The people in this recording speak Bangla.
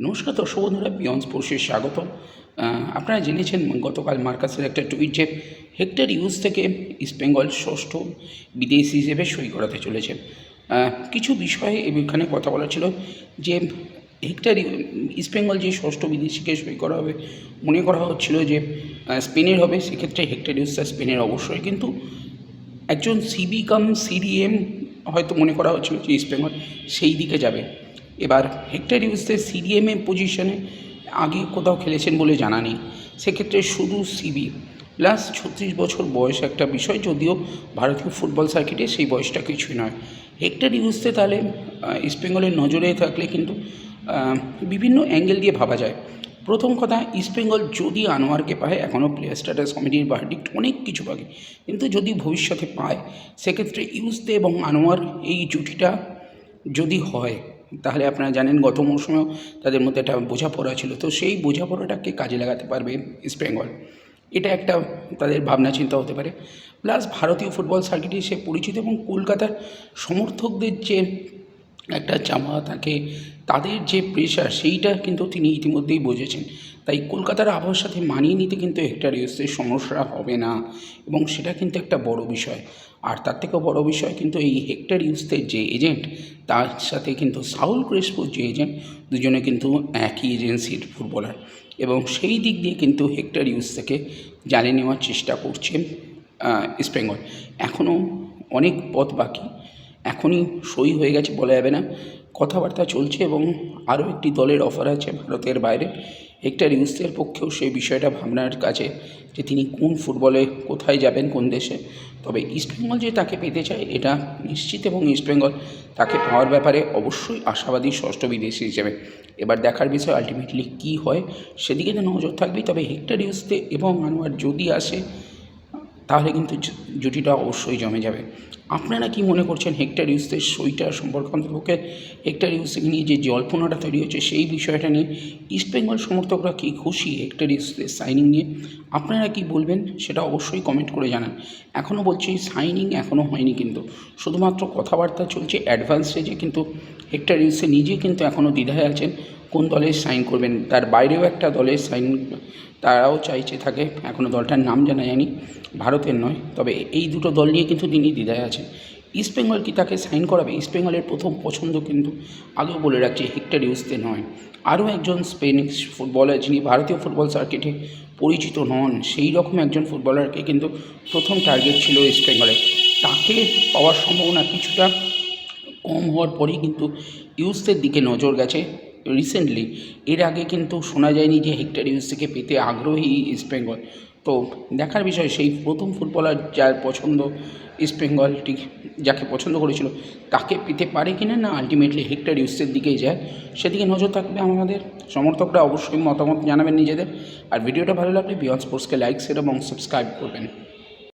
নমস্কার দর্শক বন্ধুরা বিয়ন্ড স্পোর্টসে স্বাগত আপনারা জেনেছেন গতকাল মার্কাসের একটা টুইট যে হেক্টর ইউজ থেকে ইস্টবেঙ্গল ষষ্ঠ বিদেশি হিসেবে সই করাতে চলেছে। কিছু বিষয়ে এখানে কথা বলা ছিল যে হেক্টর ইস্টবেঙ্গল যে ষষ্ঠ বিদেশিকে সই করা হবে, মনে করা হচ্ছিল যে স্পেনের হবে, সেক্ষেত্রে হেক্টর ইউজটা স্পেনের অবশ্যই। কিন্তু একজন সিবি কাম সিডিএম হয়তো মনে করা হচ্ছিল যে ইস্টবেঙ্গল সেই দিকে যাবে। এবার হেক্টর ইউজদের সিডিএম এর পজিশনে আগে কোথাও খেলেছেন বলে জানা নেই। সেক্ষেত্রে শুধু সিবি প্লাস ছত্রিশ বছর বয়স একটা বিষয় যদিও ভারতীয় ফুটবল সার্কিটে সেই বয়সটা কিছুই নয়। হেক্টর ইউজতে তাহলে আহ, ইস্টবেঙ্গলের নজরে থাকলে কিন্তু বিভিন্ন অ্যাঙ্গেল দিয়ে ভাবা যায়। প্রথম কথা ইস্টবেঙ্গল যদি আনোয়ারকে পায় এখনও প্লেয়ার স্ট্যাটাস কমিটির ভার্ডিক্ট অনেক কিছু বাকি কিন্তু যদি ভবিষ্যতে পায় সেক্ষেত্রে ইউসতে এবং আনোয়ার এই জুটিটা যদি হয় তাহলে আপনারা জানেন গত মৌসুমেও তাদের মধ্যে একটা বোঝাপড়া ছিল। তো সেই বোঝাপড়াটাকে কাজে লাগাতে পারবে ইস্ট বেঙ্গল এটা একটা তাদের ভাবনা চিন্তা হতে পারে। প্লাস ভারতীয় ফুটবল সার্কিটে সে পরিচিত এবং কলকাতার সমর্থকদের যে একটা চামা থাকে তাদের যে প্রেশার সেইটা কিন্তু তিনি ইতিমধ্যেই বুঝেছেন। তাই কলকাতার আবহাওয়ার সাথে মানিয়ে নিতে কিন্তু হেক্টর ইউসের সমস্যা হবে না এবং সেটা কিন্তু একটা বড় বিষয়। আর তার থেকেও বড় বিষয় কিন্তু এই হেক্টর ইউসের যে এজেন্ট তার সাথে কিন্তু সাউল ক্রেসপোর যে এজেন্ট দুজনে কিন্তু একই এজেন্সির ফুটবলার এবং সেই দিক দিয়ে কিন্তু হেক্টর ইউস থেকে জানিয়ে নেওয়ার চেষ্টা করছে আহ, ইস্টবেঙ্গল এখনও অনেক পথ বাকি। এখনই সই হয়ে গেছে বলা যাবে না। কথাবার্তা চলছে এবং আরও একটি দলের অফার আছে ভারতের বাইরে। হেক্টর ইউসের পক্ষেও সেই বিষয়টা ভাবনার কাছে যে তিনি কোন ফুটবলে কোথায় যাবেন, কোন দেশে। তবে ইস্টবেঙ্গল যে তাকে পেতে চায়, এটা নিশ্চিত এবং ইস্টবেঙ্গল তাকে পাওয়ার ব্যাপারে অবশ্যই আশাবাদী ষষ্ঠ বিদেশি হিসেবে। এবার দেখার বিষয় আলটিমেটলি কী হয়, সেদিকে তো নজর থাকবেই। তবে হেক্টর ইউসতে এবং আনোয়ার যদি আসে তাহলে কিন্তু জুটিটা অবশ্যই জমে যাবে। আপনারা কি মনে করছেন হেক্টর ইউসের সইটা সম্পর্কে অন্তপক্ষে হেক্টর ইউসকে নিয়ে যে জল্পনাটা তৈরি হচ্ছে সেই বিষয়টা নিয়ে ইস্টবেঙ্গল সমর্থকরা কি খুশি হেক্টর ইউসের সাইনিং নিয়ে? আপনারা কি বলবেন সেটা অবশ্যই কমেন্ট করে জানান। এখনও বলছি সাইনিং এখনও হয়নি কিন্তু। শুধুমাত্র কথাবার্তা চলছে অ্যাডভান্স স্টেজে কিন্তু হেক্টর ইউসে নিজে কিন্তু এখনও দ্বিধায় আছেন, কোন দলে সাইন করবেন? তার বাইরেও একটা দলের সাইন তারাও চাইছে থাকে এখনও দলটার নাম জানা যায়নি, ভারতের নয়। তবে এই দুটো দল নিয়ে কিন্তু তিনি দ্বিধায় আছেন। ইস্টবেঙ্গল কি তাকে সাইন করাবে? ইস্টবেঙ্গলের প্রথম পছন্দ কিন্তু আগেও বলে রাখছি হেক্টর ইউসতে নয়। আরও একজন স্পেনিশ ফুটবলার যিনি ভারতীয় ফুটবল সার্কিটে পরিচিত নন, সেই রকম একজন ফুটবলারকে কিন্তু প্রথম টার্গেট ছিল ইস্টবেঙ্গলের তাকে পাওয়ার সম্ভাবনা কিছুটা কম হওয়ার পরেই কিন্তু ইউসের দিকে নজর গেছে। রিসেন্টলি এর আগে কিন্তু শোনা যায়নি যে হেক্টর ইউসকে পেতে আগ্রহী ইস্টবেঙ্গল তো দেখার বিষয় সেই প্রথম ফুটবলার যার পছন্দ ইস্টবেঙ্গল ঠিক যাকে পছন্দ করেছিল, তাকে পেতে পারে কি না না আলটিমেটলি হেক্টর ইউসের দিকেই যায়, সেদিকে নজর থাকবে আমাদের। সমর্থকরা অবশ্যই মতামত জানাবেন নিজেদের। আর ভিডিওটা ভালো লাগলে বিয়ন্ড স্পোর্টসকে লাইক শেয়ার এবং সাবস্ক্রাইব করবেন।